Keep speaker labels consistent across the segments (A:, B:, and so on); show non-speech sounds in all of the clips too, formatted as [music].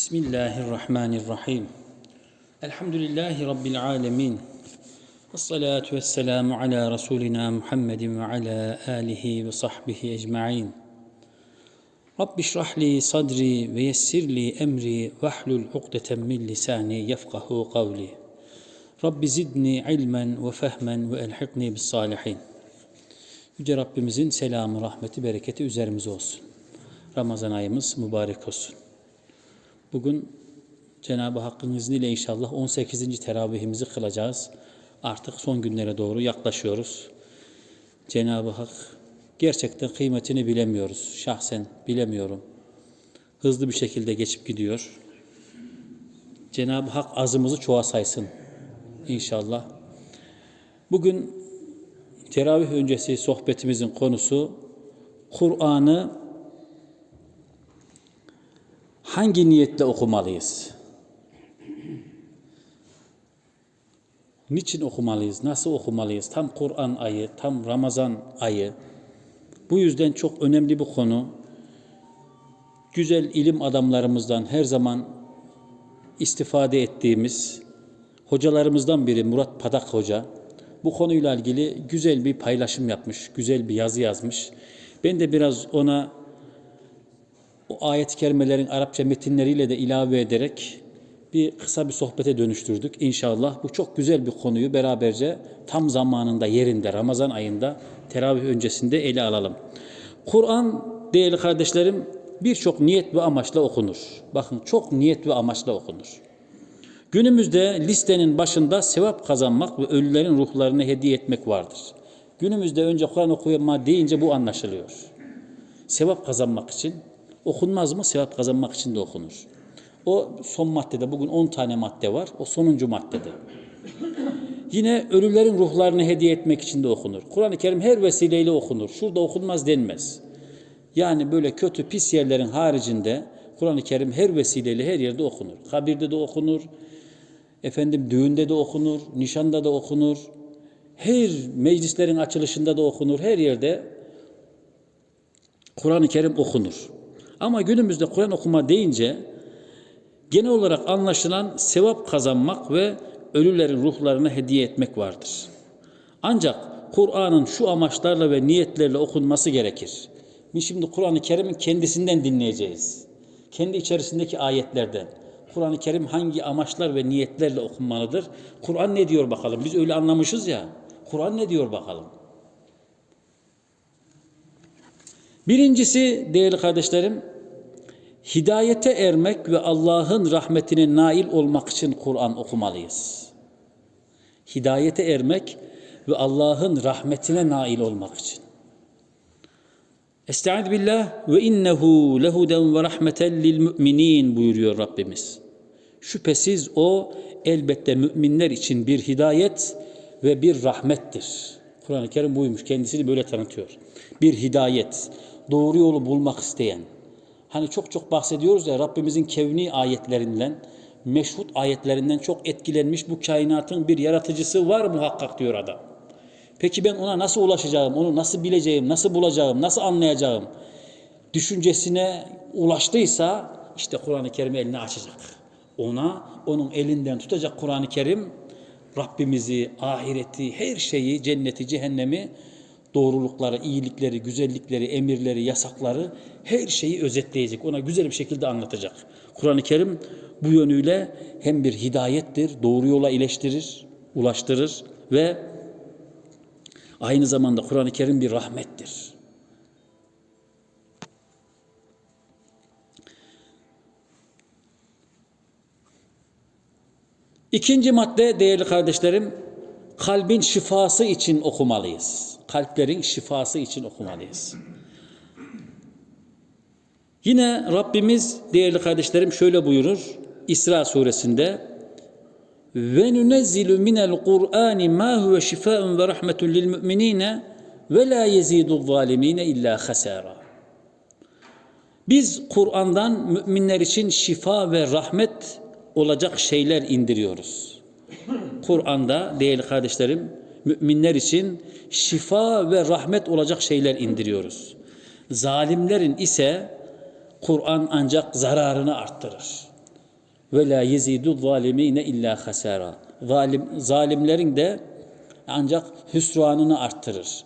A: بسم الله الرحمن الرحيم الحمد لله رب العالمين والصلاة والسلام على رسولنا محمد وعلى آله وصحبه أجمعين رب اشرح لي صدري ويسر لي أمري واحلل عقدة من لساني يفقه قولي رب زدني علما وفهما وألحقني بالصالحين. Yüce Rabbimizin selamı, rahmeti, bereketi üzerimize olsun. Ramazan ayımız mübarek olsun. Bugün Cenab-ı Hakk'ın izniyle inşallah 18. teravihimizi kılacağız. Artık son günlere doğru yaklaşıyoruz. Cenab-ı Hak gerçekten kıymetini bilemiyoruz. Şahsen bilemiyorum. Hızlı bir şekilde geçip gidiyor. Cenab-ı Hak azımızı çoğa saysın inşallah. Bugün teravih öncesi sohbetimizin konusu Kur'an'ı hangi niyetle okumalıyız? Niçin okumalıyız? Nasıl okumalıyız? Tam Kur'an ayı, tam Ramazan ayı. Bu yüzden çok önemli bir konu. Güzel ilim adamlarımızdan her zaman istifade ettiğimiz hocalarımızdan biri Murat Padak Hoca bu konuyla ilgili güzel bir paylaşım yapmış, güzel bir yazı yazmış. Ben de biraz ona o ayet-i kerimelerin Arapça metinleriyle de ilave ederek bir kısa bir sohbete dönüştürdük. İnşallah bu çok güzel bir konuyu beraberce tam zamanında yerinde Ramazan ayında teravih öncesinde ele alalım. Kur'an değerli kardeşlerim birçok niyet ve amaçla okunur. Bakın çok niyet ve amaçla okunur. Günümüzde listenin başında sevap kazanmak ve ölülerin ruhlarını hediye etmek vardır. Günümüzde önce Kur'an okuyama deyince bu anlaşılıyor. Sevap kazanmak için okunmaz mı? Sevap kazanmak için de okunur. O son maddede bugün 10 tane madde var. O sonuncu maddede. Yine ölülerin ruhlarını hediye etmek için de okunur. Kur'an-ı Kerim her vesileyle okunur. Şurada okunmaz denmez. Yani böyle kötü pis yerlerin haricinde Kur'an-ı Kerim her vesileyle her yerde okunur. Kabirde de okunur, efendim düğünde de okunur, nişanda da okunur. Her meclislerin açılışında da okunur. Her yerde Kur'an-ı Kerim okunur. Ama günümüzde Kur'an okuma deyince genel olarak anlaşılan sevap kazanmak ve ölülerin ruhlarına hediye etmek vardır. Ancak Kur'an'ın şu amaçlarla ve niyetlerle okunması gerekir. Biz şimdi Kur'an-ı Kerim'in kendisinden dinleyeceğiz. Kendi içerisindeki ayetlerden. Kur'an-ı Kerim hangi amaçlar ve niyetlerle okunmalıdır? Kur'an ne diyor bakalım? Biz öyle anlamışız ya. Kur'an ne diyor bakalım? Birincisi değerli kardeşlerim, hidayete ermek ve Allah'ın rahmetine nail olmak için Kur'an okumalıyız. Hidayete ermek ve Allah'ın rahmetine nail olmak için. Estaizu billah ve innehu lehuden ve rahmeten lil müminin buyuruyor Rabbimiz. Şüphesiz o elbette müminler için bir hidayet ve bir rahmettir. Kur'an-ı Kerim buymuş. Kendisini böyle tanıtıyor. Bir hidayet, doğru yolu bulmak isteyen. Hani çok çok bahsediyoruz ya Rabbimizin kevni ayetlerinden, meşhut ayetlerinden çok etkilenmiş bu kainatın bir yaratıcısı var muhakkak diyor adam. Peki ben ona nasıl ulaşacağım, onu nasıl bileceğim, nasıl bulacağım, nasıl anlayacağım? Düşüncesine ulaştıysa işte Kur'an-ı Kerim eline açacak. Ona, onun elinden tutacak Kur'an-ı Kerim Rabbimizi, ahireti, her şeyi, cenneti, cehennemi, doğrulukları, iyilikleri, güzellikleri, emirleri, yasakları her şeyi özetleyecek. Ona güzel bir şekilde anlatacak. Kur'an-ı Kerim bu yönüyle hem bir hidayettir, doğru yola ileştirir, ulaştırır ve aynı zamanda Kur'an-ı Kerim bir rahmettir. İkinci madde değerli kardeşlerim, kalbin şifası için okumalıyız. Kalplerin şifası için okumalıyız. Yine Rabbimiz değerli kardeşlerim şöyle buyurur İsra suresinde ve nunezzilu minel Kur'ani ma huve şifaun ve rahmetun lil mu'minine ve la yezidu zalimine illa hasara. Biz Kur'an'dan müminler için şifa ve rahmet olacak şeyler indiriyoruz. Kur'an'da değerli kardeşlerim müminler için şifa ve rahmet olacak şeyler indiriyoruz. Zalimlerin ise Kur'an ancak zararını arttırır. ve la yezidu zalimine illa hasara. Zalim, zalimlerin de ancak hüsranını arttırır.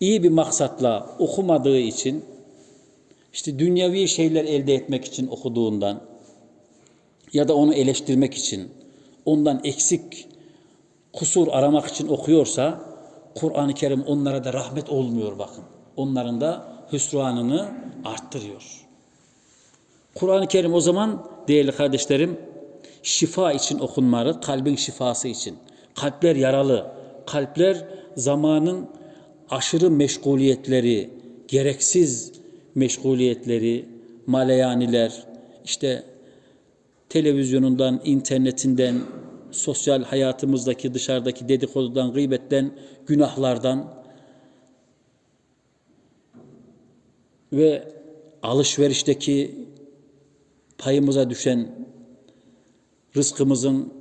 A: İyi bir maksatla okumadığı için, işte dünyevi şeyler elde etmek için okuduğundan ya da onu eleştirmek için, ondan eksik kusur aramak için okuyorsa, Kur'an-ı Kerim onlara da rahmet olmuyor bakın. Onların da hüsranını arttırıyor. Kur'an-ı Kerim o zaman değerli kardeşlerim şifa için okunmalı, kalbin şifası için. Kalpler yaralı, kalpler zamanın aşırı meşguliyetleri, gereksiz meşguliyetleri, maleyaniler, işte televizyonundan, internetinden, sosyal hayatımızdaki dışarıdaki dedikodudan, gıybetten, günahlardan ve alışverişteki payımıza düşen rızkımızın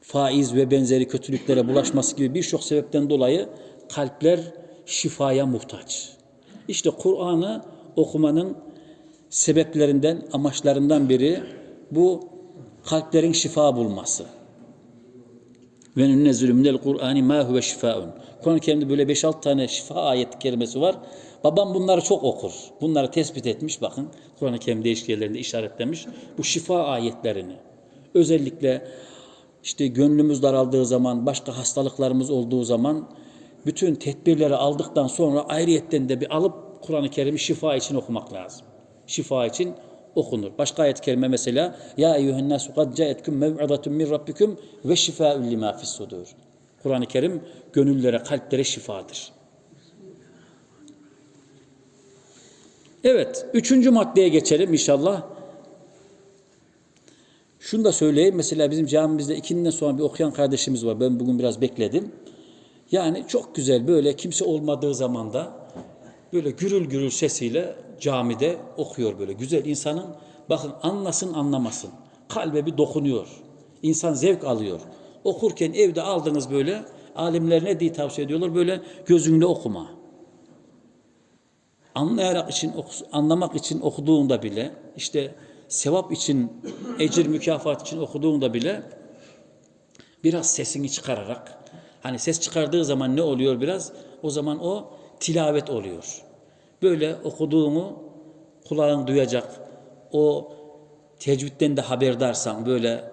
A: faiz ve benzeri kötülüklere bulaşması gibi birçok sebepten dolayı kalpler şifaya muhtaç. İşte Kur'an'ı okumanın sebeplerinden, amaçlarından biri bu kalplerin şifa bulması. Ve nunnezzilü minel Kur'ani ma huve şifaun. Kur'an-ı Kerim'de böyle 5-6 tane şifa ayet kelimesi var. Babam bunları çok okur. Bunları tespit etmiş bakın. Kur'an-ı Kerim değişik yerlerinde işaretlemiş. Bu şifa ayetlerini. Özellikle işte gönlümüz daraldığı zaman, başka hastalıklarımız olduğu zaman bütün tedbirleri aldıktan sonra ayrıyetten de bir alıp Kur'an-ı Kerim'i şifa için okumak lazım. Şifa için okunur. Başka ayet-i kerime mesela Ya eyyühen nasu kad caetkum mev'izatun min rabbikum ve şifaun lima fis sudur. Kur'an-ı Kerim gönüllere, kalplere şifadır. Evet, üçüncü maddeye geçelim inşallah. Şunu da söyleyeyim. Mesela bizim camimizde ikinden sonra bir okuyan kardeşimiz var. Ben bugün biraz bekledim. Yani çok güzel böyle kimse olmadığı zamanda böyle gürül gürül sesiyle camide okuyor böyle. Güzel insanın bakın anlasın anlamasın. Kalbe bir dokunuyor. İnsan zevk alıyor. Okurken evde aldınız böyle alimler ne diye tavsiye ediyorlar? Böyle gözünle okuma. Anlayarak için, anlamak için okuduğunda bile işte sevap için, ecir mükafat için okuduğunda bile biraz sesini çıkararak hani ses çıkardığı zaman ne oluyor biraz? O zaman o tilavet oluyor. Böyle okuduğunu kulağın duyacak. O tecvitten de haberdarsan böyle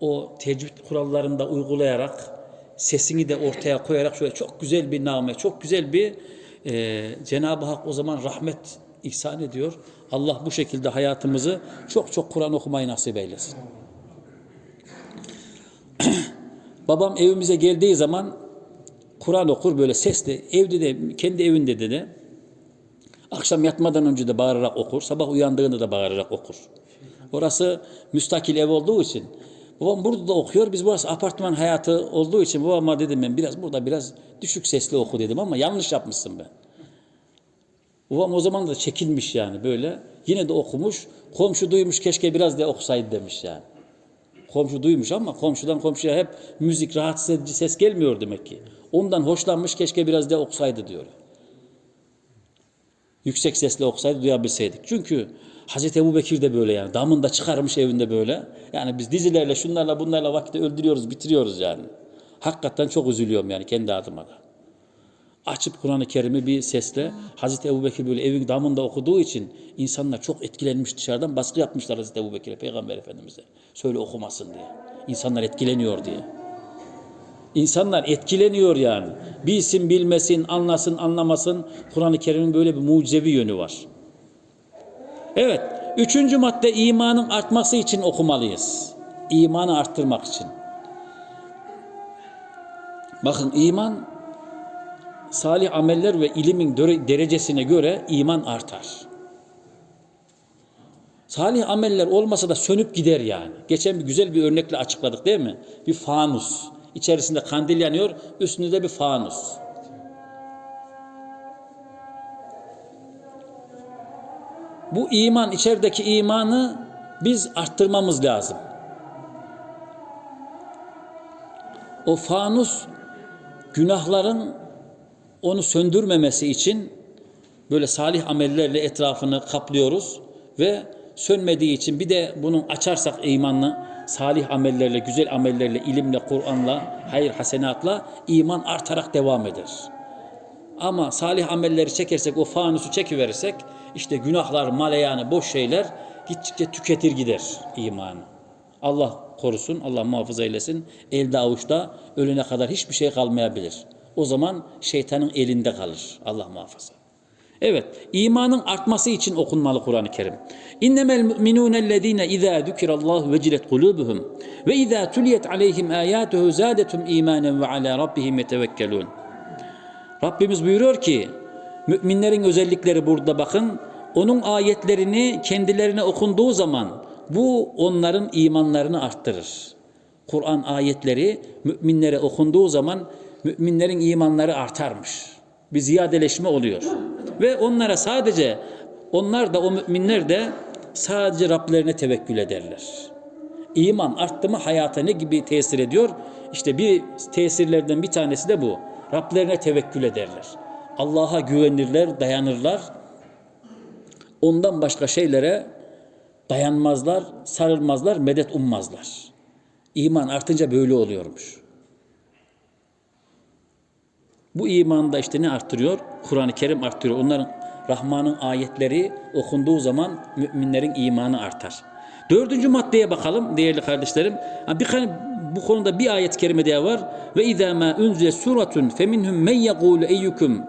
A: o tecvid kurallarını da uygulayarak sesini de ortaya koyarak şöyle çok güzel bir name, çok güzel bir e, Cenab-ı Hak o zaman rahmet ihsan ediyor. Allah bu şekilde hayatımızı çok çok Kur'an okumayı nasip eylesin. [clears throat] Babam evimize geldiği zaman Kur'an okur böyle sesli. Evde de kendi evinde de de akşam yatmadan önce de bağırarak okur. Sabah uyandığında da bağırarak okur. Orası müstakil ev olduğu için babam burada da okuyor. Biz burası apartman hayatı olduğu için babama dedim ben biraz burada biraz düşük sesli oku dedim ama yanlış yapmışsın ben. Babam o zaman da çekilmiş yani böyle. Yine de okumuş. Komşu duymuş keşke biraz da okusaydı demiş yani. Komşu duymuş ama komşudan komşuya hep müzik rahatsız edici ses gelmiyor demek ki. Ondan hoşlanmış keşke biraz da okusaydı diyor. Yüksek sesle okusaydı duyabilseydik. Çünkü Hazreti Ebu Bekir de böyle yani. Damında çıkarmış evinde böyle. Yani biz dizilerle şunlarla bunlarla vakti öldürüyoruz, bitiriyoruz yani. Hakikaten çok üzülüyorum yani kendi adıma da. Açıp Kur'an-ı Kerim'i bir sesle Hazreti Ebu Bekir böyle evin damında okuduğu için insanlar çok etkilenmiş dışarıdan baskı yapmışlar Hazreti Ebu Bekir'e, Peygamber Efendimiz'e. Söyle okumasın diye. İnsanlar etkileniyor diye. İnsanlar etkileniyor yani. Bilsin, bilmesin, anlasın, anlamasın. Kur'an-ı Kerim'in böyle bir mucizevi yönü var. Evet, üçüncü madde imanın artması için okumalıyız. İmanı arttırmak için. Bakın iman salih ameller ve ilimin derecesine göre iman artar. Salih ameller olmasa da sönüp gider yani. Geçen bir güzel bir örnekle açıkladık değil mi? Bir fanus. İçerisinde kandil yanıyor, üstünde de bir fanus. Bu iman, içerideki imanı biz arttırmamız lazım. O fanus günahların onu söndürmemesi için böyle salih amellerle etrafını kaplıyoruz ve sönmediği için bir de bunun açarsak imanla, salih amellerle, güzel amellerle, ilimle, Kur'an'la, hayır hasenatla iman artarak devam eder. Ama salih amelleri çekersek, o fanusu çekiverirsek, işte günahlar, maleyanı, boş şeyler gittikçe tüketir gider imanı. Allah korusun, Allah muhafaza eylesin. Elde avuçta ölene kadar hiçbir şey kalmayabilir. O zaman şeytanın elinde kalır. Allah muhafaza. Evet, imanın artması için okunmalı Kur'an-ı Kerim. İnnemel mu'minûnellezîne izâ zükirallâhu vecilet kulûbuhum ve izâ tuliyet aleyhim âyâtuhu zâdetum îmânen ve alâ rabbihim yetevekkelûn. Rabbimiz buyuruyor ki, müminlerin özellikleri burada bakın, onun ayetlerini kendilerine okunduğu zaman bu onların imanlarını arttırır. Kur'an ayetleri müminlere okunduğu zaman müminlerin imanları artarmış. Bir ziyadeleşme oluyor. Ve onlara sadece, onlar da o müminler de sadece Rablerine tevekkül ederler. İman arttı mı hayata ne gibi tesir ediyor? İşte bir tesirlerden bir tanesi de bu. Rablerine tevekkül ederler. Allah'a güvenirler, dayanırlar. Ondan başka şeylere dayanmazlar, sarılmazlar, medet ummazlar. İman artınca böyle oluyormuş. Bu iman da işte ne arttırıyor? Kur'an-ı Kerim arttırıyor. Onların Rahman'ın ayetleri okunduğu zaman müminlerin imanı artar. Dördüncü maddeye bakalım değerli kardeşlerim. Bir, bu konuda bir ayet-i kerime daha var. Ve izâ mâ unzile suratun feminhum men yekûlu eyyukum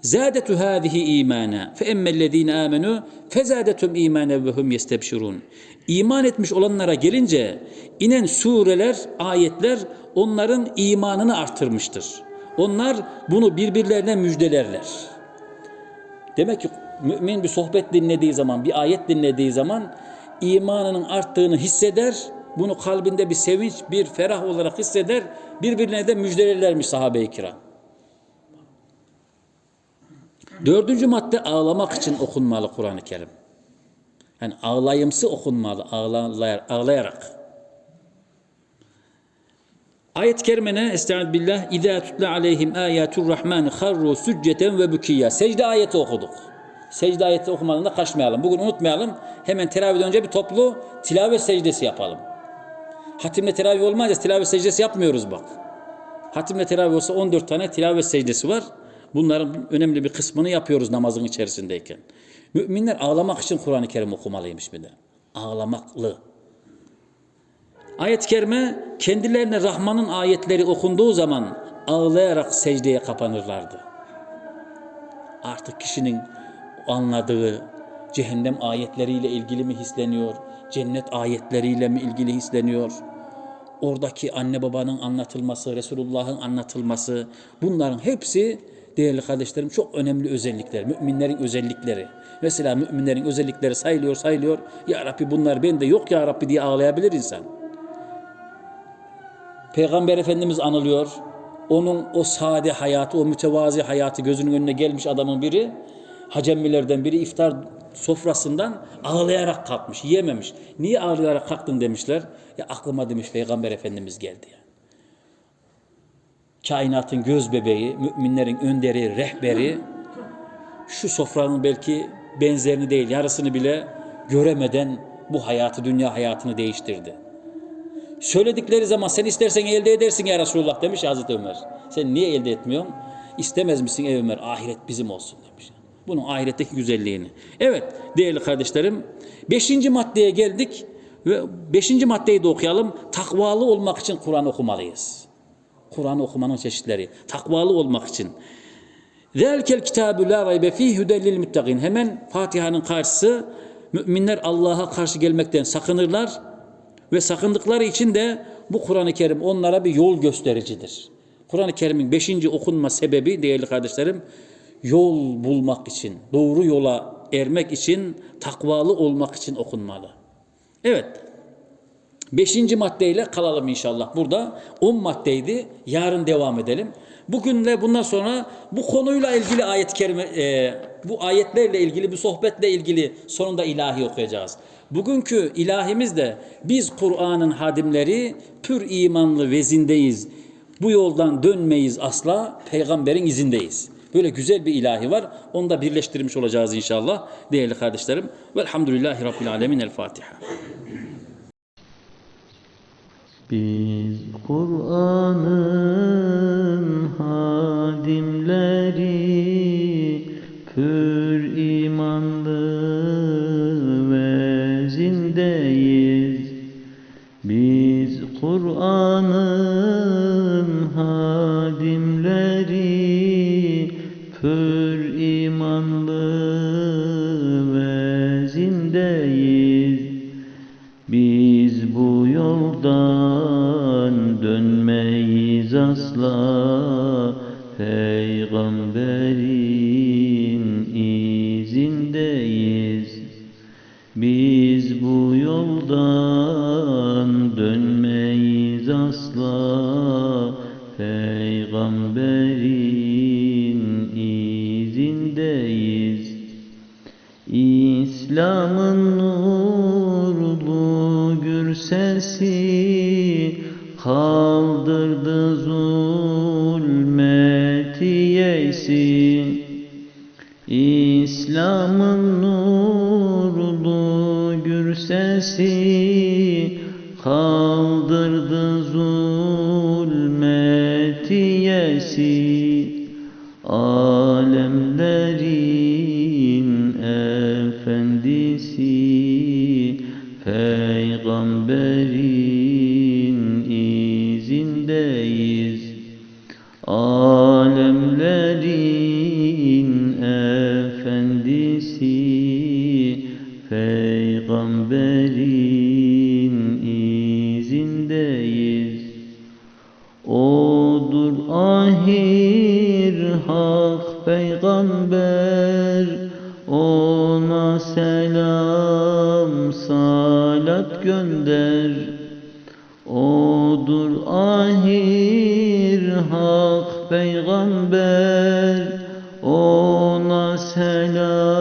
A: zâdetu hâzihi imâna fe emmellezîne âmenû fezâdetum imâne ve hum yestebşirûn. İman etmiş olanlara gelince inen sureler, ayetler onların imanını artırmıştır. Onlar bunu birbirlerine müjdelerler. Demek ki mümin bir sohbet dinlediği zaman, bir ayet dinlediği zaman imanının arttığını hisseder. Bunu kalbinde bir sevinç, bir ferah olarak hisseder. Birbirine de müjdelerlermiş sahabe-i kiram. Dördüncü madde ağlamak için okunmalı Kur'an-ı Kerim. Yani ağlayımsı okunmalı, ağlayarak. Ayet-i kerime ne? Estaizu billah. İzâ tutla aleyhim âyâtur rahmân harru sücceten ve bükiyya. Secde ayeti okuduk. Secde ayeti okumadan da kaçmayalım. Bugün unutmayalım. Hemen teravihden önce bir toplu tilavet secdesi yapalım. Hatimle teravih olmayınca tilavet secdesi yapmıyoruz bak. Hatimle teravih olsa 14 tane tilavet secdesi var. Bunların önemli bir kısmını yapıyoruz namazın içerisindeyken. Müminler ağlamak için Kur'an-ı Kerim okumalıymış bir de. Ağlamaklı. Ayet-i kerime kendilerine Rahman'ın ayetleri okunduğu zaman ağlayarak secdeye kapanırlardı. Artık kişinin anladığı cehennem ayetleriyle ilgili mi hisleniyor, cennet ayetleriyle mi ilgili hisleniyor? Oradaki anne babanın anlatılması, Resulullah'ın anlatılması bunların hepsi değerli kardeşlerim çok önemli özellikler. Müminlerin özellikleri. Mesela müminlerin özellikleri sayılıyor sayılıyor. Ya Rabbi bunlar bende yok ya Rabbi diye ağlayabilir insan. Peygamber Efendimiz anılıyor. Onun o sade hayatı, o mütevazi hayatı gözünün önüne gelmiş adamın biri, Hacemmilerden biri iftar sofrasından ağlayarak kalkmış, yiyememiş. Niye ağlayarak kalktın demişler. Ya aklıma demiş Peygamber Efendimiz geldi yani. Kainatın göz bebeği, müminlerin önderi, rehberi, şu sofranın belki benzerini değil, yarısını bile göremeden bu hayatı, dünya hayatını değiştirdi. Söyledikleri zaman sen istersen elde edersin ya Resulullah demiş Hazreti Ömer. Sen niye elde etmiyorsun? İstemez misin ey Ömer? Ahiret bizim olsun demiş. Bunun ahiretteki güzelliğini. Evet değerli kardeşlerim. Beşinci maddeye geldik. Ve beşinci maddeyi de okuyalım. Takvalı olmak için Kur'an okumalıyız. Kur'an okumanın çeşitleri. Takvalı olmak için. Zelkel kitabü la raybe fî hüdellil muttaqin. Hemen Fatiha'nın karşısı müminler Allah'a karşı gelmekten sakınırlar ve sakındıkları için de bu Kur'an-ı Kerim onlara bir yol göstericidir. Kur'an-ı Kerim'in beşinci okunma sebebi değerli kardeşlerim yol bulmak için, doğru yola ermek için, takvalı olmak için okunmalı. Evet, beşinci maddeyle kalalım inşallah burada. On maddeydi, yarın devam edelim. Bugünle bundan sonra bu konuyla ilgili ayet kerime, e, bu ayetlerle ilgili, bu sohbetle ilgili sonunda ilahi okuyacağız. Bugünkü ilahimiz de biz Kur'an'ın hadimleri pür imanlı vezindeyiz. Bu yoldan dönmeyiz asla, peygamberin izindeyiz. Böyle güzel bir ilahi var. Onu da birleştirmiş olacağız inşallah değerli kardeşlerim. Velhamdülillahi Rabbil Alemin. El Fatiha.
B: Biz Kur'an'ın Hür imanlı ve Biz Kur'an'ın hadimleri Pür imanlı ve Biz bu yoldan dönmeyiz asla. Peygamber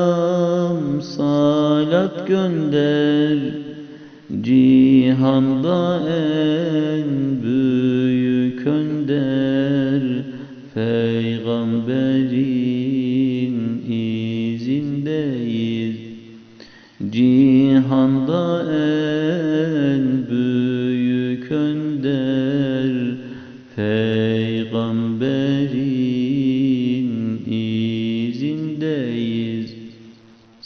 B: selam salat gönder. Cihanda en büyük önder. Peygamberin izindeyiz. Cihanda en